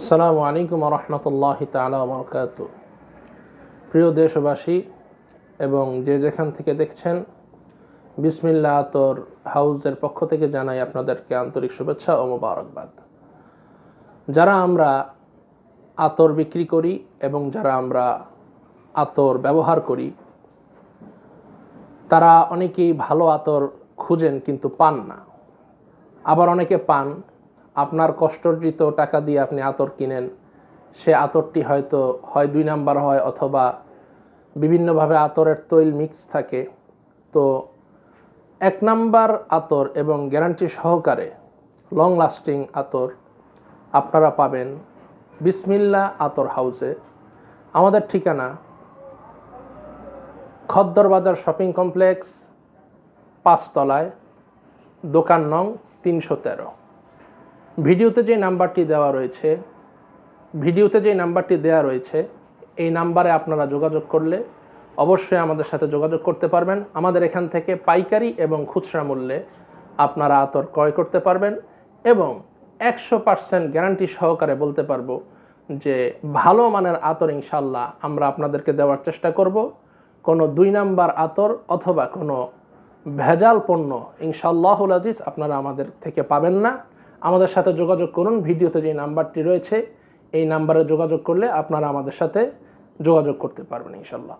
আসসালামু আলাইকুম রহমতুল্লাহ তালা বরকাত প্রিয় দেশবাসী এবং যে যেখান থেকে দেখছেন বিসমিল্লা আতর হাউসের পক্ষ থেকে জানাই আপনাদেরকে আন্তরিক শুভেচ্ছা ও মোবারকবাদ। যারা আমরা আতর বিক্রি করি এবং যারা আমরা আতর ব্যবহার করি, তারা অনেকেই ভালো আতর খুঁজেন কিন্তু পান না। আবার অনেকে পান আপনার কষ্টার্জিত টাকা দিয়ে আপনি আতর কিনেন, সে আতরটি হয়তো হয় দুই নাম্বার হয় অথবা বিভিন্নভাবে আতরের তৈল মিক্স থাকে। তো এক নাম্বার আতর এবং গ্যারান্টি সহকারে লং লাস্টিং আতর আপনারা পাবেন বিসমিল্লা আতর হাউসে আমাদের ঠিকানা খদ্দর বাজার শপিং কমপ্লেক্স পাঁচতলায়, দোকান নং তিনশো তেরো। ভিডিওতে যে নাম্বারটি দেওয়া রয়েছে, ভিডিওতে যে নাম্বারটি দেওয়া রয়েছে, এই নাম্বারে আপনারা যোগাযোগ করলে অবশ্যই আমাদের সাথে যোগাযোগ করতে পারবেন। আমাদের এখান থেকে পাইকারি এবং খুচরা মূল্যে আপনারা আতর ক্রয় করতে পারবেন এবং একশো পার্সেন্ট গ্যারান্টি সহকারে বলতে পারব যে ভালো মানের আতর ইনশাল্লাহ আমরা আপনাদেরকে দেওয়ার চেষ্টা করব। কোনো দুই নাম্বার আতর অথবা কোনো ভেজাল পণ্য ইনশাল্লাহুল আজিজ আপনারা আমাদের থেকে পাবেন না। আমাদের সাথে যোগাযোগ করুন। ভিডিওতে যে নাম্বারটি রয়েছে, এই নাম্বারে যোগাযোগ করলে আপনারা আমাদের সাথে যোগাযোগ করতে পারবেন ইনশাল্লাহ